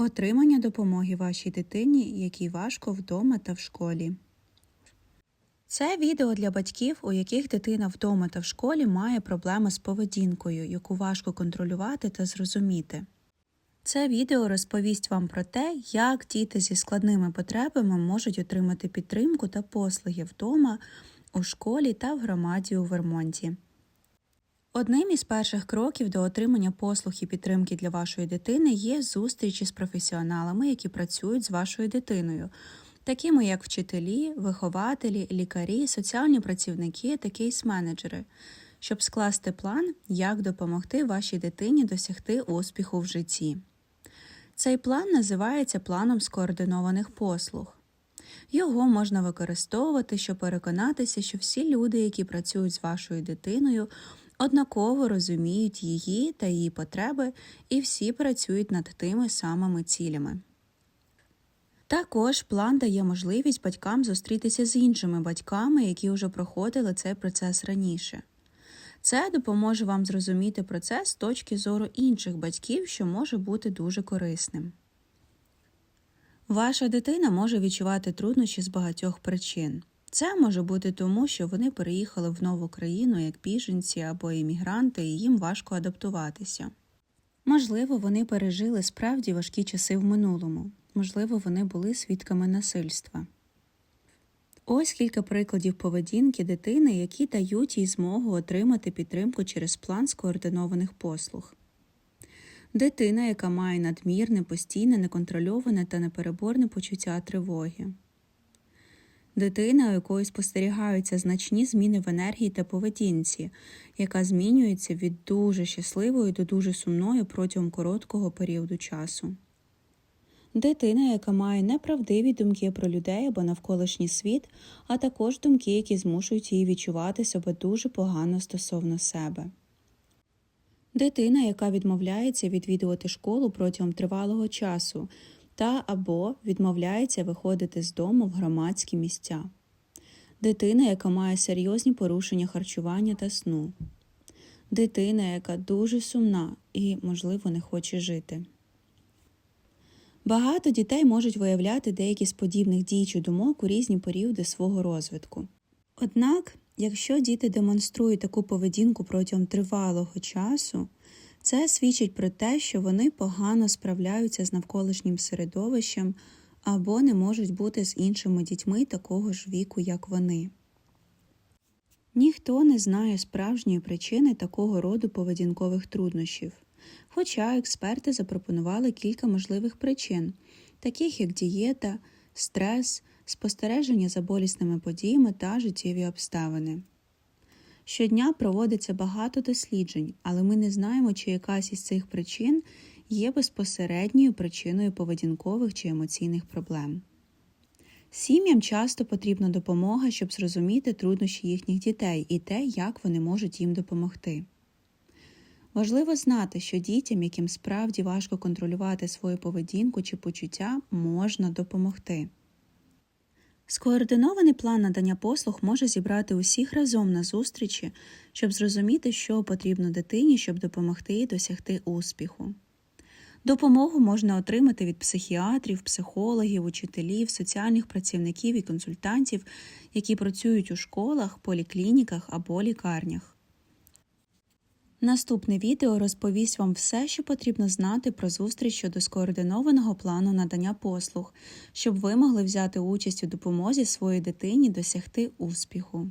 Отримання допомоги вашій дитині, якій важко вдома та в школі. Це відео для батьків, у яких дитина вдома та в школі має проблеми з поведінкою, яку важко контролювати та зрозуміти. Це відео розповість вам про те, як діти зі складними потребами можуть отримати підтримку та послуги вдома, у школі та в громаді у Вермонті. Одним із перших кроків до отримання послуг і підтримки для вашої дитини є зустрічі з професіоналами, які працюють з вашою дитиною, такими як вчителі, вихователі, лікарі, соціальні працівники та кейс-менеджери, щоб скласти план, як допомогти вашій дитині досягти успіху в житті. Цей план називається планом скоординованих послуг. Його можна використовувати, щоб переконатися, що всі люди, які працюють з вашою дитиною, однаково розуміють її та її потреби, і всі працюють над тими самими цілями. Також план дає можливість батькам зустрітися з іншими батьками, які вже проходили цей процес раніше. Це допоможе вам зрозуміти процес з точки зору інших батьків, що може бути дуже корисним. Ваша дитина може відчувати труднощі з багатьох причин. Це може бути тому, що вони переїхали в нову країну як біженці або іммігранти, і їм важко адаптуватися. Можливо, вони пережили справді важкі часи в минулому, можливо, вони були свідками насильства. Ось кілька прикладів поведінки дитини, які дають їй змогу отримати підтримку через план скоординованих послуг. Дитина, яка має надмірне, постійне, неконтрольоване та непереборне почуття тривоги. Дитина, у якої спостерігаються значні зміни в енергії та поведінці, яка змінюється від дуже щасливої до дуже сумної протягом короткого періоду часу. Дитина, яка має неправдиві думки про людей або навколишній світ, а також думки, які змушують її відчувати себе дуже погано стосовно себе. Дитина, яка відмовляється відвідувати школу протягом тривалого часу та або відмовляється виходити з дому в громадські місця. Дитина, яка має серйозні порушення харчування та сну. Дитина, яка дуже сумна і, можливо, не хоче жити. Багато дітей можуть виявляти деякі з подібних дій чи думок у різні періоди свого розвитку. Однак, якщо діти демонструють таку поведінку протягом тривалого часу, це свідчить про те, що вони погано справляються з навколишнім середовищем або не можуть бути з іншими дітьми такого ж віку, як вони. Ніхто не знає справжньої причини такого роду поведінкових труднощів, хоча експерти запропонували кілька можливих причин, таких як дієта, стрес, спостереження за болісними подіями та життєві обставини. Щодня проводиться багато досліджень, але ми не знаємо, чи якась із цих причин є безпосередньою причиною поведінкових чи емоційних проблем. Сім'ям часто потрібна допомога, щоб зрозуміти труднощі їхніх дітей і те, як вони можуть їм допомогти. Важливо знати, що дітям, яким справді важко контролювати свою поведінку чи почуття, можна допомогти. Скоординований план надання послуг може зібрати усіх разом на зустрічі, щоб зрозуміти, що потрібно дитині, щоб допомогти їй досягти успіху. Допомогу можна отримати від психіатрів, психологів, учителів, соціальних працівників і консультантів, які працюють у школах, поліклініках або лікарнях. Наступне відео розповість вам все, що потрібно знати про зустріч щодо скоординованого плану надання послуг, щоб ви могли взяти участь у допомозі своїй дитині досягти успіху.